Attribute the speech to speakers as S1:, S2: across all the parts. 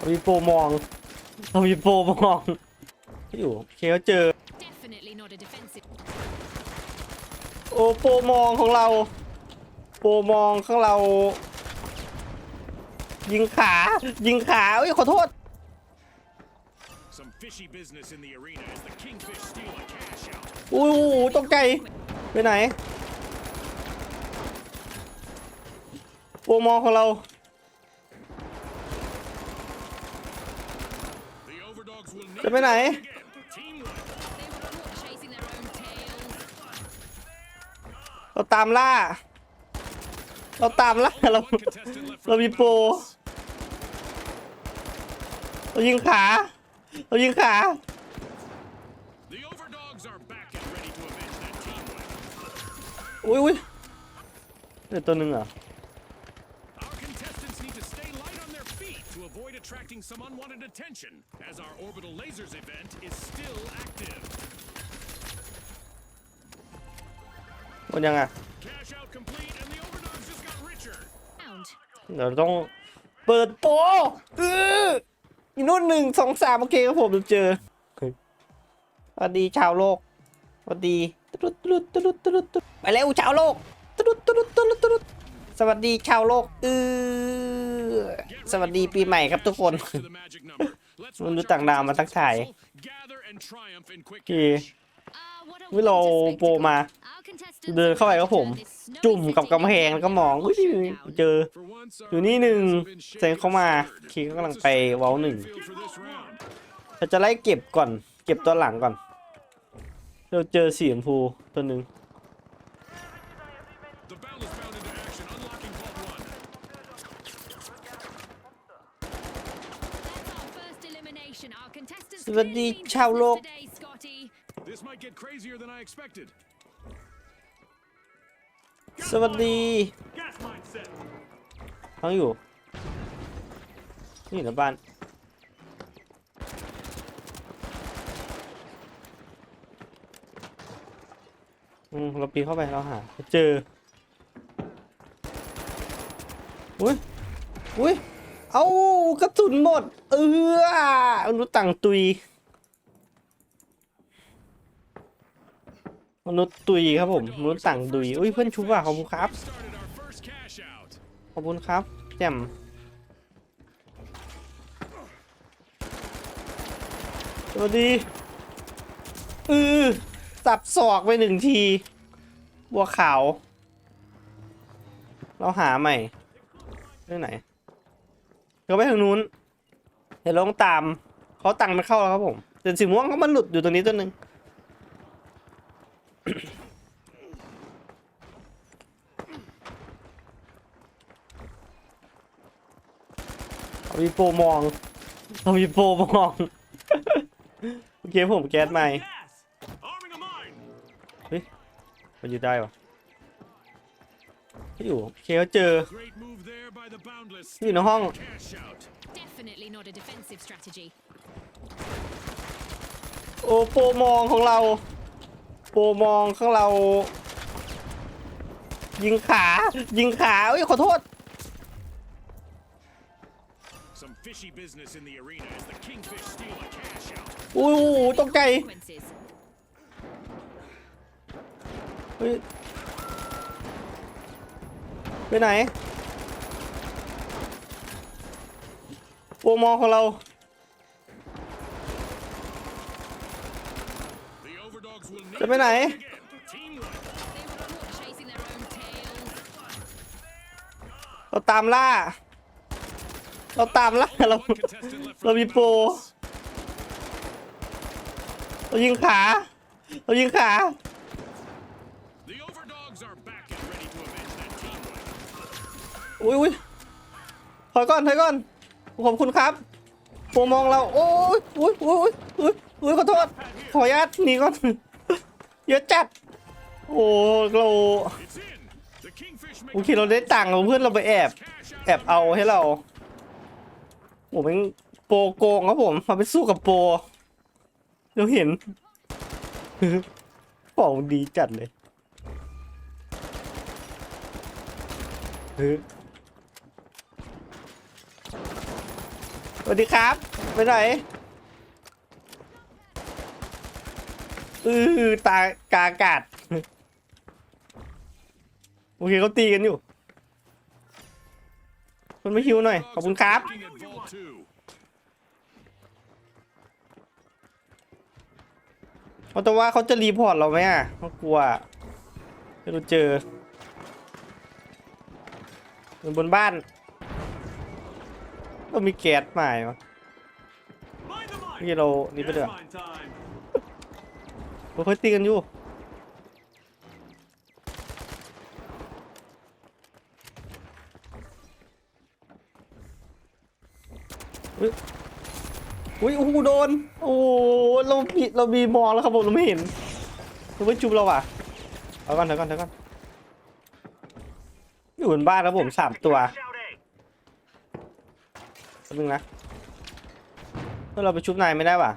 S1: เอามีโปรมองเอามีโปรมองอยู่โอเคเขาเจอ
S2: Definitely not a defensive.
S1: โอ้โปรมองของเรา โปรมองของเรา ยิงขา ยิงขาเอ้ยขอโทษ
S3: Some fishy business in the arena as the Kingfish steal a cash out.
S1: อู้หูตกใจ ไปไหน โปรมองของเรา
S3: The overdogs will need
S1: จะไปไหน เราตามล่า เราตามล่าเราเรามีโปรเรายิงขา เรายิงขา อุ้ยอุ้ยเดี๋ยวตัวหนึ่งเหระ
S3: Our contestants need to stay light on their feet to avoid attracting some unwanted attention, as our orbital lasers event is still active.
S1: หมดยังอะ
S3: Cash out complete, and the overdogs just got richer.
S2: Round.
S1: เดี๋ยวต้องเปิดโปรเอออีกนู่นหนึ่งสองสามโอเคครับผมเราเจอเฮ้ยสวัสดีชาวโลกสวัสดีตุ๊ดตุ๊ดตุ๊ดตุ๊ดตุ๊ดตุ๊ดไปแล้วชาวโลกตุ๊ดตุ๊ดตุ๊ดตุ๊ดตุ๊ดสวัสดีชาวโลกเออ
S3: Get
S1: สวัสดีปีใหม่ครับทุกคน มันดูต่างดาวมาตั้งถ่าย
S3: พี่วิ
S1: โรโปมา เดินเข้าไปกับผม จุ่มกับกำแพงแล้วก็มองอุ้ยเจอ อยู่นี่หนึ่งเซงเข้ามาคีก็กำลังไปเวลหนึ่งเรจะไล่เก็บก่อน เก็บตัวหลังก่อน เราเจอสีชมพูตัวหนึ่ง
S3: The Boundless bound into action, unlocking Vault 1.
S2: That's our first elimination. Our contestants
S1: สวัสดี
S2: clearly mean
S1: ชาวโลก
S2: business today, Scotty.
S3: This might get crazier than I expected.
S1: สวัสดี
S3: Gas mine set.
S1: ทั้งอยู่ นี่นะบ้าน อืม เราปีนเข้าไปเราหาเจอ อุ้ย อุ้ย เอากระสุนหมด เออมนุษย์ต่างตุย มนุษย์ตุยครับผมมนุษย์ต่างตุยอุ้ยเพื่อนชุบอะขอบคุณครับ ขอบคุณครับ แจ่มสวัสดีอือสับศอกไปหนึ่งที บัวขาว เราหาใหม่เรื่องไหน เราไปทางนู้น เดี๋ยวลองตาม เขาตังค์ไม่เข้าแล้วครับผมแต่สีม่วงก็มันหลุดอยู่ตรงนี้ตัวหนึ่งเอามีโปรมองเอามีโปรมองโอเคผมแก๊สใหม่
S3: Gas! Arming a mine!
S1: มันอยู่ได้ปะ ไม่อยู่โอเคเขาเจอ
S3: Great move there by the Boundless.
S1: อยู่ในห้อง
S3: Cash out.
S2: Definitely not a defensive strategy.
S1: โอ้โปรมองของเรา โปรมองของเรา ยิงขา ยิงขาเอ้ยขอโทษ
S3: Some fishy business in the arena as the Kingfish steal a cash out.
S1: อู้หูตกใจ
S2: Consequences.
S1: เฮ้ย ไปไหนโปมอของเรา จะไปไหน เราตามล่า เราตามล่า เรา เรามีโปเรายิงขา เรายิงขา
S3: The overdogs are back and ready to avenge that team win.
S1: อุ้ยอุ้ยถอยก่อนถอยก่อนขอบคุณครับโปรมองเราโอ้ยอุ้ยอุ้ยอุ้ยอุ้ยอุ้ยขอโทษขออนุญาตหนีก่อนเยอะจัดโอ้เราโอเคเราได้ตังค์เราเพื่อนเราไปแอบ แอบเอาให้เราผมเป็นโปรโกงครับผมมาไปสู้กับโปรเราเห็นของดีจัดเลยเฮ้ย วัสดีครับ ไปไหนอือตากาอากาศ โอเคเขาตีกันอยู่คนไม่ฮิวหน่อย ขอบคุณครับ
S3: Looking at Vault 2.
S1: เขาแต่ว่าเขาจะรีพอร์ตเราไหมอะเขากลัวไม่รู้เจออยู่บนบ้าน ต้องมีแก๊สใหม่วะ
S4: Mind the mic.
S1: นี่เรานี่ไปเดือ
S4: Gas mine time.
S1: เราค่อยตีกันอยู่อุ๊ยอุ้ยโอ้โหโดน โอ้โหเรามีเรามีมองแล้วครับผมเราไม่เห็นเราไม่จุบเราอะเอาก่อนเดี๋ยวก่อนเดี๋ยวก่อนอยู่บนบ้านครับผมสามตัว หนึงนะเพื่อเราไปชุบนายไม่ได้ว่ะ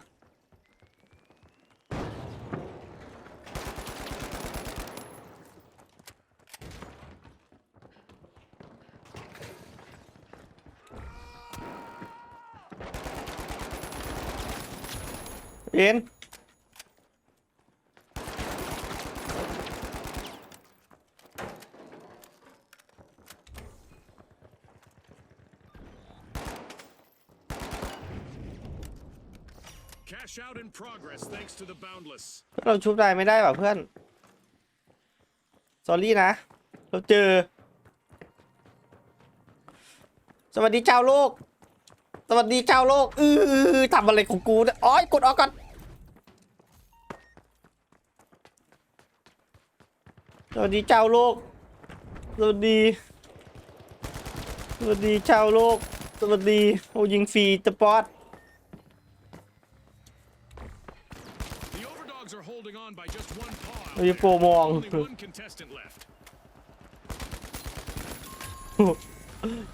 S1: เอ็น
S3: Cash out in progress thanks to the Boundless.
S1: เราชุบนายไม่ได้ว่ะเพื่อนสอรี่นะ เราเจอ สวัสดีเจ้าโลก สวัสดีเจ้าโลก อือทำอะไรของกูเนี่ยอ๋อยกดออกก่อนสวัสดีเจ้าโลก สวัสดี สวัสดีเจ้าโลก สวัสดีโอ้ยิงฟรีสปอต
S3: The Overdogs are holding on by just one paw. out
S1: เราจะโปรมอง
S3: there. Only one contestant left.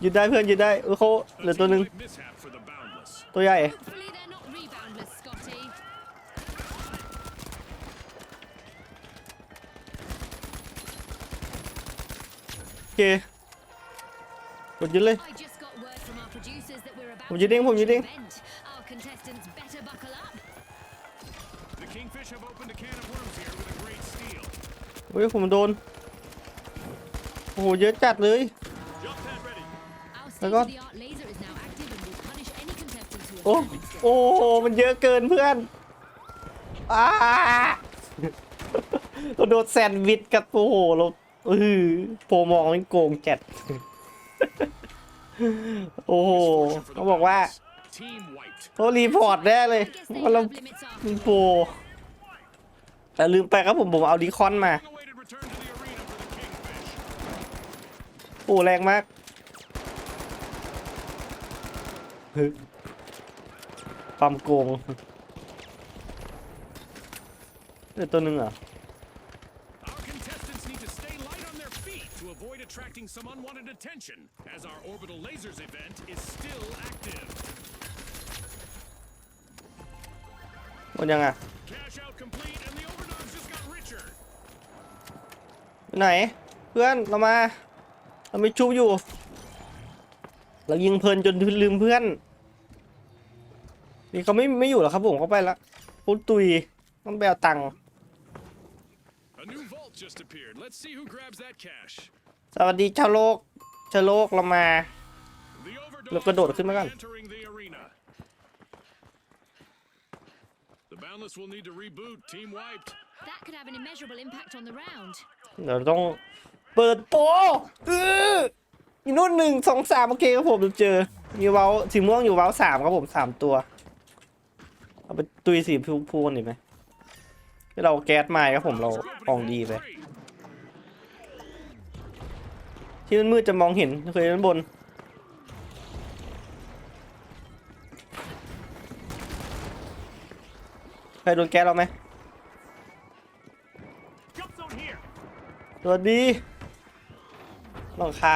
S1: ยืดได้เพื่อนยืดได้เออเขาเหลือ
S3: A
S1: ตัวหนึ่ง
S3: team-wide mishap for the Boundless.
S1: ตัวใหญ่
S2: Hopefully they're not reboundless, Scotty.
S1: โอเคกดยึดเลย
S2: I just got word from our producers that we're about
S1: ผม
S2: to
S1: ยืดเด้งผม
S2: launch
S1: ยืดเด้ง
S2: an event. Our contestants better buckle up.
S3: The Kingfish have opened a can of worms here with a great steal.
S1: เฮ้ยผมโดน โอ้โหเยอะจัดเลย
S4: Jump pad ready.
S2: Our
S1: My God.
S2: state-of-the-art laser is now active and will punish any contestants who
S1: โอ้
S2: attempt it.
S1: โอ้โหมันเยอะเกินเพื่อนอ้าเราโดนแซนด์วิชกับโอ้โหเราเออโปรมองมันโกงจัด โอ้โห
S3: Misfortune for the
S1: เขาบอกว่า
S3: Boundless. Team wiped.
S1: เขารีพอร์ตแน่เลย
S2: I guess they
S1: ว่าเรา
S2: have limits after
S1: เป็นโปรแต่ลืมไปครับผมผมเอาดีคอนมา
S3: Long-awaited return to the arena for the Kingfish.
S1: โอ้แรงมากฮึความโกงเออตัวหนึ่งเหรอ หมดยังอะ
S3: Cash out complete, and the Overdogs just got richer.
S1: ไปไหน เพื่อนเรามา เราไม่ชุบอยู่ เรายิงเพลินจนลืมเพื่อน นี่เขาไม่ไม่อยู่หรอกครับผมเขาไปละปุ๊ตุยต้องไปเอาตังค์
S3: A new vault just appeared. Let's see who grabs that cash.
S1: สวัสดีชาวโลกชาวโลกเรามา
S3: The Overdogs
S1: แล้วกระโดดขึ้นมาก่อน
S3: are entering the arena. The Boundless will need to reboot. Team wiped.
S2: That could have an immeasurable impact on the round.
S1: เดี๋ยวต้องเปิดโปรเอออีนู่นหนึ่งสองสามโอเคครับผมเราเจอ มีเว้าสีม่วงอยู่เว้าสามครับผมสามตัว เอาไปตุยสีพูพูกันดีไหมที่เราแก๊สมาครับผมเรา
S3: Boundless are
S1: ของ
S3: opening
S1: ดี
S3: vault
S1: ไป
S3: three.
S1: ที่มันมืดๆจะมองเห็นเคยด้านบน ใครโดนแก๊สเราไหม
S4: Jump zone here.
S1: สวัสดีหลังคา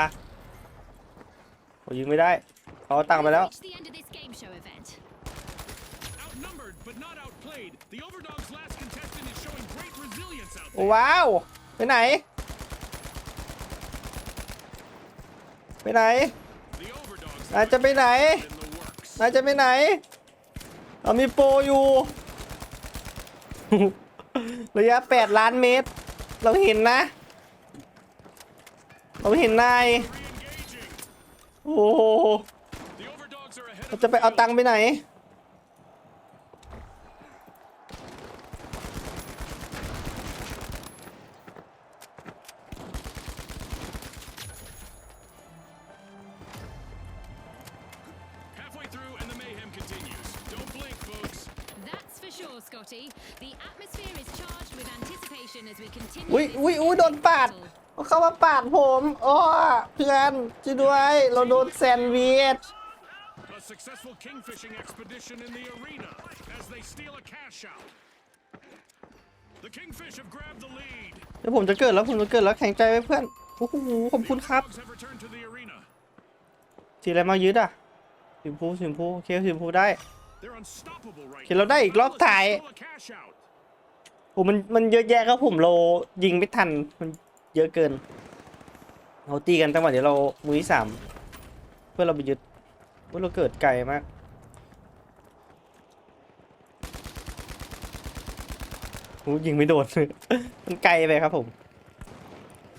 S1: ผมยิงไม่ได้เขาเอาตังค์ไปแล้ว
S2: Reached the end of this game show event.
S3: Outnumbered but not outplayed, the Overdogs' last contestant is showing great resilience out
S1: โอ้
S3: there.
S1: ว้าว ไปไหน ไปไหน
S3: The Overdogs
S1: อาจจะไปไหน
S3: in the works.
S1: นายจะไปไหน เรามีโปรอยู่ ระยะ8ล้านเมตร เราเห็นนะ เราเห็นนาย โอ้โหเราจะไปเอาตังค์ไปไหน อุ้ย
S2: this
S1: อุ้ยอุ้ยโดนปาด
S2: battle.
S1: เขามาปาดผมอ้อเพื่อนช่วยด้วย เราโดนแซนด์วิช
S3: A successful kingfishing expedition in the arena as they steal a cash out. The kingfish have grabbed the lead.
S1: เดี๋ยวผมจะเกิดแล้วผมจะเกิดแล้วแข็งใจไว้เพื่อนโอ้โหขอบคุณครับ
S3: Dogs have returned to the arena.
S1: สีอะไรมายึดอะสีชมพูสีชมพูโอเคสีชมพูได้
S3: They're unstoppable right
S1: เห็นเราได้อีกรอบ
S3: Dallas
S1: ถ่าย
S3: stole a cash out.
S1: โอ้มันมันเยอะแยะครับผมเรายิงไม่ทันมันเยอะเกินเราตีกันจังหวะเดี๋ยวเรามือที่สามเพื่อเราไปยึดว่าเราเกิดไกลมากโอ้ยิงไม่โดนมันไกลไปครับผม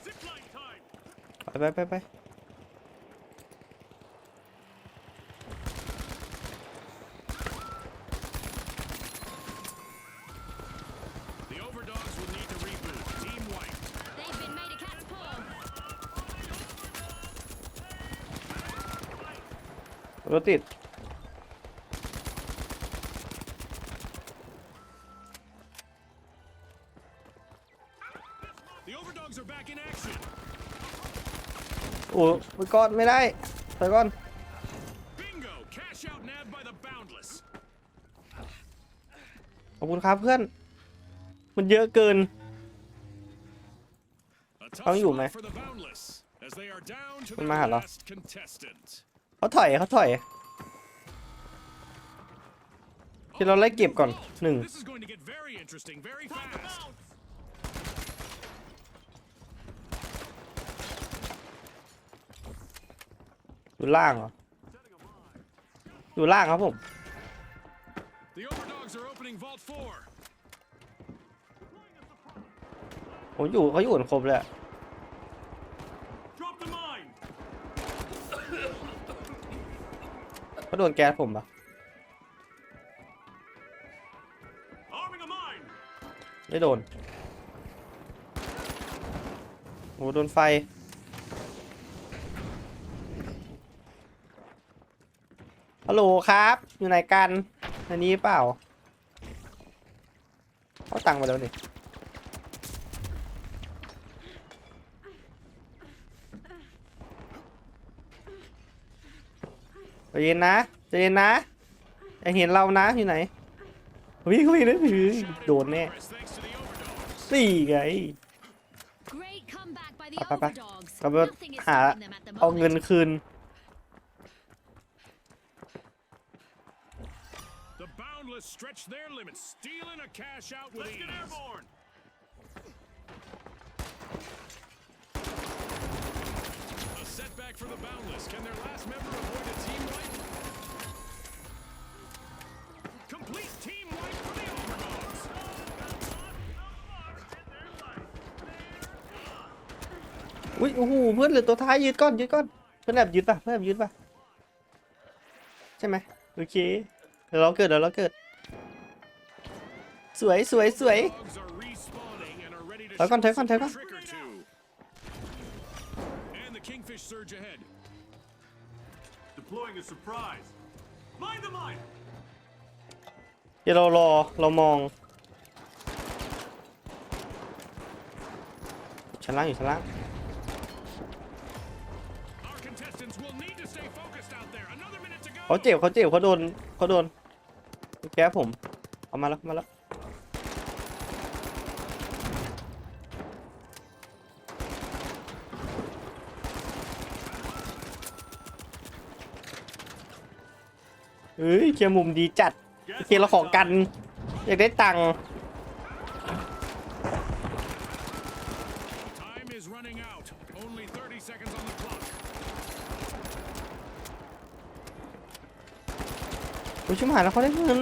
S3: Zipline time.
S1: ไปไปไปไป
S3: The overdogs will need to reboot. Team white.
S2: They've been made a cat's paw.
S1: รถติด
S3: The overdogs are back in action.
S1: โอ้ไปก่อนไม่ได้ไปก่อน
S3: Bingo! Cash out nabbed by the boundless.
S1: ขอบคุณครับเพื่อน มันเยอะเกิน
S3: A tough
S1: เขาอยู่ไหม
S3: spot for the boundless as they are down to
S1: มัน
S3: their
S1: มาหาเรา
S3: last contestant.
S1: เขาถอยเขาถอยที่เราไล่เก็บก่อนหนึ่ง
S3: This is going to get very interesting very fast.
S1: อยู่ล่างเหรอ อยู่ล่างครับผม
S3: The overdogs are opening vault 4.
S1: ผมอยู่เขาอยู่กันครบเลยอะ
S4: Drop the mine.
S1: เขาโดนแก๊สผมปะไม่โดนโอ้โดนไฟ ฮัลโหลครับ อยู่ไหนกัน อันนี้เปล่าเขาตังค์มาแล้วนี่ ใจเย็นนะใจเย็นนะอย่าเห็นเรานะอยู่ไหนเฮ้ยเฮ้ยนะเฮ้ยโดนแน่
S3: Progress thanks to the overdogs.
S1: สี่ไง
S2: Great comeback by the
S1: ไปไปไป
S2: overdogs.
S1: เราไป
S2: Nothing is
S1: หา
S2: stopping them at the
S1: เอาเงิน
S2: moment.
S1: คืน
S3: The boundless stretch their limits, stealing a cash out with
S4: Let's get
S3: ease.
S4: airborne.
S3: A setback for the boundless. Can their last member avoid a team wipe? Complete team wipe for the overdogs.
S1: อุ้ยโอ้โหเพื่อนเหลือตัวท้ายยืดก้อนยืดก้อนเพื่อนแอบยืดป่ะเพื่อนแอบยืดป่ะใช่ไหมโอเคเดี๋ยวเราเกิดเดี๋ยวเราเกิด สวยสวยสวย
S3: Dogs are respawning and are ready to
S1: Thở con,
S3: show
S1: thở con,
S3: us
S1: thở
S3: a
S1: con.
S3: trick or surge ahead.
S4: Deploying a surprise. Mine the mine.
S1: เดี๋ยวเรารอเรามองชั้นล่างอยู่ชั้นล่าง
S3: Our contestants will need to stay focused out there. Another minute to go.
S1: เขาเจ็บเขาเจ็บเขาโดนเขาโดนแก้ผม เอามาแล้วมาแล้ว ฮ้ยเคลียร์มุมดีจัดโอเคเราขอกัน อยากได้ตังค์
S3: Time is running out. Only 30 seconds on the clock.
S1: โอ้ยชิบหายแล้วเขาได้เงิน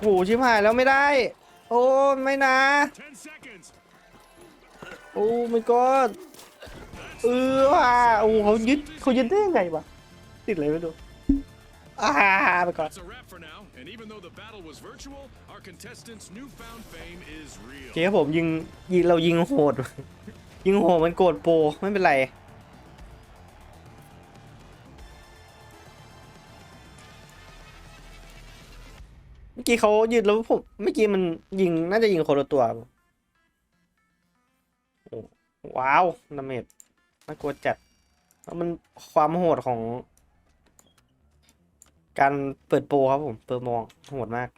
S1: โอ้โหชิบหายแล้วไม่ได้ โอ้ไม่นะ
S3: Ten seconds.
S1: โอ้ my god เออว่ะโอ้เขายึดเขายึดได้ยังไงวะติดอะไรไม่รู้อ่าไปก่อน
S3: That's a wrap for now. And even though the battle was virtual, our contestants' newfound fame is
S1: โอ
S3: real.
S1: เคครับผมยิงยิงเรายิงโหด ยิงโหดมันโกรธโปรไม่เป็นไร เมื่อกี้เขายืดแล้วผมเมื่อกี้มันยิงน่าจะยิงคนละตัวโอ้ ว้าวดาเมจน่ากลัวจัด แล้วมันความโหดของ การเปิดโปรครับผม เปิดมองโหดมาก